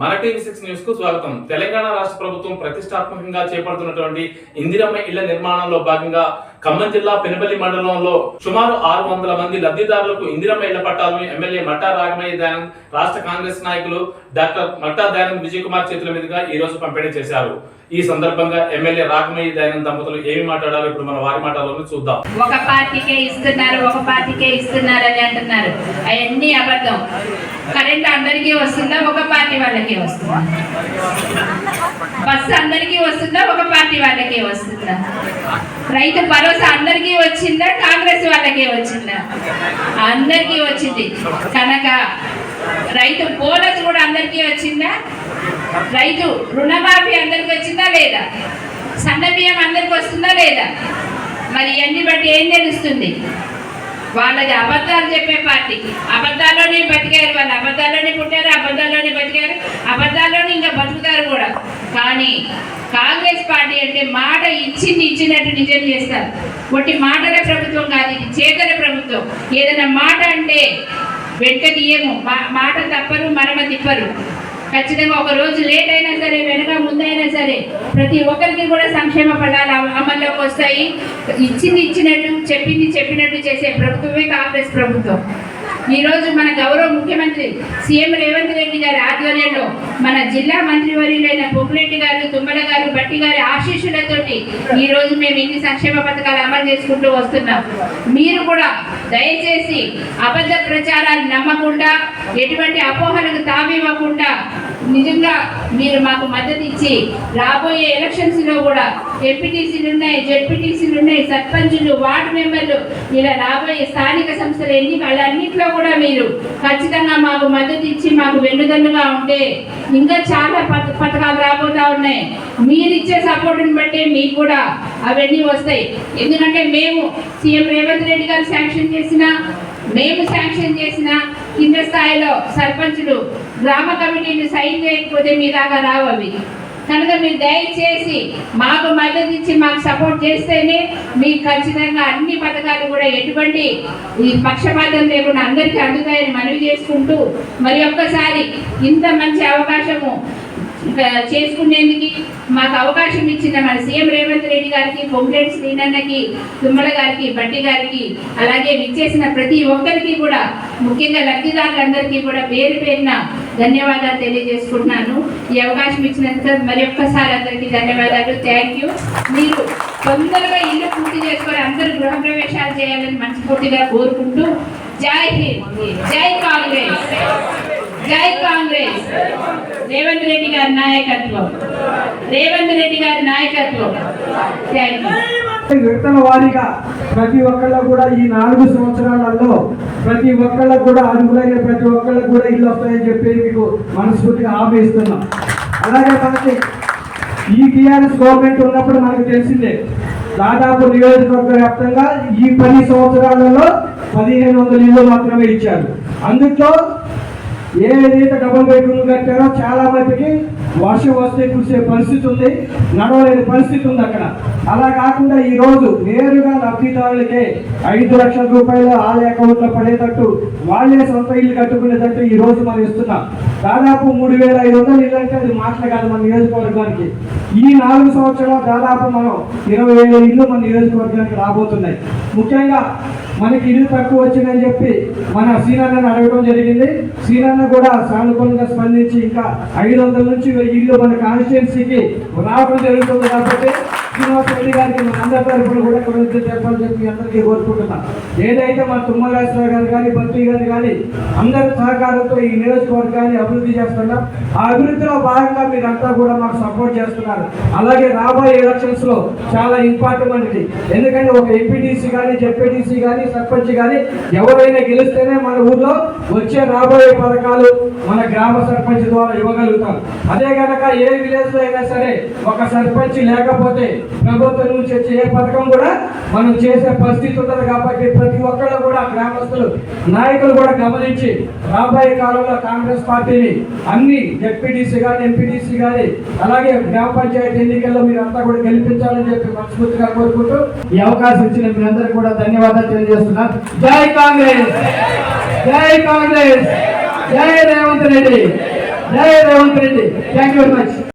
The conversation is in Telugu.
మన టీవీ సిక్స్ న్యూస్కు స్వాగతం. తెలంగాణ రాష్ట్ర ప్రభుత్వం ప్రతిష్టాత్మకంగా చేపడుతున్నటువంటి ఇందిరమ్మ ఇళ్ళ నిర్మాణంలో భాగంగా ఖమ్మం జిల్లా పెనపల్లి మండలంలో సుమారు ఆరు వందల మంది లబ్ధిదారులకు ఇందిరమ్మ ఇళ్ళ పట్టాలను ఎమ్మెల్యే మట్టా రాఘమయ్య దయానంద్ రాష్ట్ర కాంగ్రెస్ నాయకులు డాక్టర్ మట్టా దయానంద్ విజయ్ కుమార్ చేతుల మీదుగా ఈ రోజు పంపిణీ చేశారు. ఈ సందర్భంగా ఎమ్మెల్యే రాఘమయ్య దయానంద్ దంపతులు ఏమి మాట్లాడారు ఇప్పుడు మన వారి మాటలను చూద్దాం. ఒక పార్టీకే ఇస్తున్నారు ఒక పార్టీకే ఇస్తున్నారు అని అంటున్నారు. అవన్నీ అబద్ధం. కరెంట్ అందరికీ వస్తుందా? ఒక పార్టీ వాళ్ళకి వస్తుందా? భరోసా అందరికీ వస్తుందా? ఒక పార్టీ వాళ్ళకే వస్తుందా? రైతు భరోసా అందరికీ వచ్చిందా? కాంగ్రెస్ వాళ్ళకే వచ్చిందా? అందరికీ వచ్చింది. కనుక రైతు బోనస్ కూడా అందరికీ వచ్చిందా? రైతు రుణమాఫీ అందరికి వచ్చిందా లేదా? సన్న బియ్యం అందరికి వస్తుందా లేదా? మరి ఇవన్నీ బట్టి ఏం తెలుస్తుంది? వాళ్ళది అబద్ధాలు చెప్పే పార్టీ. అబద్ధాల్లోనే బతికారు వాళ్ళు. అబద్ధాల్లోనే పుట్టారు అబద్ధాల్లోనే బతికారు అబద్ధాల్లోనే ఇంకా బతుకుతారు కూడా కానీ కాంగ్రెస్ పార్టీ అంటే మాట ఇచ్చింది ఇచ్చినట్టు నిజం చేస్తారు. ఒకటి మాటల ప్రభుత్వం కాదు ఇది చేతల ప్రభుత్వం. ఏదైనా మాట అంటే వెంట తీయము. మా- మాట తప్పరు మరమ తిప్పరు. ఖచ్చితంగా ఒక రోజు లేట్ అయినా సరే వెనక ముందైనా సరే ప్రతి ఒక్కరికి కూడా సంక్షేమ ఫలాలు అమల్లోకి వస్తాయి. ఇచ్చింది ఇచ్చినట్టు చెప్పింది చెప్పినట్టు చేసే ప్రభుత్వమే కాంగ్రెస్ ప్రభుత్వం. ఈరోజు మన గౌరవ ముఖ్యమంత్రి సీఎం రేవంత్ రెడ్డి గారి ఆధ్వర్యంలో మన జిల్లా మంత్రివర్యులైన పొగిరెడ్డి గారు తుమ్మల గారు బట్టి గారి ఆశీస్సులతోటి ఈరోజు మేము ఇన్ని సంక్షేమ పథకాలు అమలు చేసుకుంటూ వస్తున్నాం. మీరు కూడా దయచేసి అబద్ధ ప్రచారాలు నమ్మకుండా ఎటువంటి అపోహలకు తావివ్వకుండా నిజంగా మీరు మాకు మద్దతు ఇచ్చి రాబోయే ఎలక్షన్స్లో కూడా ఎంపీటీసీలు ఉన్నాయి జెడ్పీటీసీలు ఉన్నాయి సర్పంచులు వార్డు మెంబర్లు ఇలా రాబోయే స్థానిక సంస్థలు ఎన్ని వాళ్ళన్నింటిలో కూడా మీరు ఖచ్చితంగా మాకు మద్దతు ఇచ్చి మాకు వెన్నుదన్నుగా ఉంటే ఇంకా చాలా పథకాలు రాబోతా ఉన్నాయి. మీరు ఇచ్చే సపోర్ట్ని బట్టే మీకు కూడా అవన్నీ వస్తాయి. ఎందుకంటే మేము సీఎం రేవంత్ రెడ్డి గారు శాంక్షన్ చేసిన మేము శాంక్షన్ చేసిన కింద స్థాయిలో సర్పంచులు గ్రామ కమిటీలు సైన్ చేయకపోతే మీ దాకా రావు అవి. కనుక మీరు దయచేసి మాకు మద్దతు ఇచ్చి మాకు సపోర్ట్ చేస్తేనే మీకు ఖచ్చితంగా అన్ని పథకాలు కూడా ఎటువంటి ఈ పక్షపాతం లేకుండా అందరికీ అందుతాయని మనవి చేసుకుంటూ మరి ఒక్కసారి ఇంత మంచి అవకాశము చేసుకునేందుకు మాకు అవకాశం ఇచ్చిన మన సీఎం రేవంత్ రెడ్డి గారికి పొంగిరెడ్డి శ్రీనన్నకి తుమ్మల గారికి బట్టి గారికి అలాగే విచ్చేసిన ప్రతి ఒక్కరికి కూడా ముఖ్యంగా లబ్ధిదారులందరికీ కూడా పేరు పేరున ధన్యవాదాలు తెలియజేసుకుంటున్నాను. ఈ అవకాశం ఇచ్చినందుకు మరి ఒక్కసారి అందరికీ ధన్యవాదాలు. థ్యాంక్ యూ మీరు తొందరగా ఇల్లు పూర్తి చేసుకొని అందరూ గృహప్రవేశాలు చేయాలని మనస్ఫూర్తిగా కోరుకుంటూ జై హింద్. జై కాంగ్రెస్. జై కాంగ్రెస్. రేవంత్ రెడ్డి గారి నాయకత్వం. రేవంత్ రెడ్డి గారి నాయకత్వం. థ్యాంక్ యూ విడతల వారీగా ప్రతి ఒక్కళ్ళ కూడా ఈ నాలుగు సంవత్సరాలలో ప్రతి ఒక్కళ్ళ కూడా అర్హులైన ప్రతి ఒక్కళ్ళకు కూడా ఇల్లు వస్తాయని చెప్పి మీకు మనస్ఫూర్తిగా హామీ ఇస్తున్నాం అలాగే మనకి ఈ టీఆర్ఎస్ గవర్నమెంట్ ఉన్నప్పుడు మనకు తెలిసిందే దాదాపు నియోజకవర్గ వ్యాప్తంగా ఈ పది సంవత్సరాలలో పదిహేను వందల ఇల్లు మాత్రమే ఇచ్చారు. అందులో ఏదైతే డబుల్ బెడ్రూమ్ కట్టారో చాలా మటుకి వర్షం వస్తే కురిసే పరిస్థితి ఉంది నడవలేని పరిస్థితి ఉంది అక్కడ. అలా కాకుండా ఈ రోజు నేరుగా లబ్ధిదారులకే ఐదు లక్షల రూపాయలు ఆలయ అకౌంట్లో పడేటట్టు వాళ్ళే సొంత ఇల్లు కట్టుకునేటట్టు ఈ రోజు మనం ఇస్తున్నాం. దాదాపు మూడు వేల ఐదు వందలు ఇళ్ళంటే అది మాటలు కాదు మన నియోజకవర్గానికి. ఈ నాలుగు సంవత్సరాలు దాదాపు మనం ఇరవై వేల ఇళ్ళు మన నియోజకవర్గానికి రాబోతున్నాయి. ముఖ్యంగా మనకి ఇల్లు తక్కువ వచ్చిందని చెప్పి మన శ్రీనాన్నని అడగడం జరిగింది. శ్రీనాన్న కూడా సానుకూలంగా స్పందించి ఇంకా ఐదు వందల నుంచి ఇల్లు మన కాన్స్టిట్యున్సీకి రావడం జరుగుతుంది కాబట్టి శ్రీనివాస రెడ్డి గారికి మన అందరి తరఫున కూడా కృతజ్ఞత చెప్పాలని చెప్పి అందరికీ కోరుకుంటున్నాం. ఏదైతే మన తుమ్మరాజరావు గారు కానీ బంతి గారు కానీ అందరి సహకారంతో ఈ నియోజకవర్గాన్ని అభివృద్ధి చేస్తున్నాం ఆ అభివృద్ధిలో భాగంగా మీరంతా కూడా మాకు సపోర్ట్ చేస్తున్నారు. అలాగే రాబోయే ఎలక్షన్స్లో చాలా ఇంపార్టెంట్ అనేది. ఎందుకంటే ఒక ఎంపీటీసీ కానీ జెడ్పీటీసీ కానీ సర్పంచ్ కానీ ఎవరైనా గెలిస్తేనే మన ఊర్లో వచ్చే రాబోయే పథకాలు మన గ్రామ సర్పంచ్ ద్వారా ఇవ్వగలుగుతాం అదే కనుక ఏ విలేజ్లో అయినా సరే ఒక సర్పంచ్ లేకపోతే ప్రభుత్వం నుంచి వచ్చే ఏ పథకం కూడా మనం చేసే పరిస్థితి ఉండదు కాబట్టి ప్రతి ఒక్కళ్ళు కూడా గ్రామస్తులు నాయకులు కూడా గమనించి రాబోయే కాలంలో కాంగ్రెస్ పార్టీని అన్ని జెడ్పీటీసీ కానీ ఎంపీటీసీ కానీ అలాగే గ్రామ పంచాయతీ ఎన్నికల్లో మీరు అంతా కూడా గెలిపించాలని చెప్పి మనస్ఫూర్తిగా కోరుకుంటూ ఈ అవకాశం ఇచ్చిన మీరందరూ కూడా ధన్యవాదాలు తెలియజేస్తున్నారు జై కాంగ్రెస్! జై కాంగ్రెస్! జై రేవంత్ రెడ్డి! జై Revanth Reddy! Thank you very much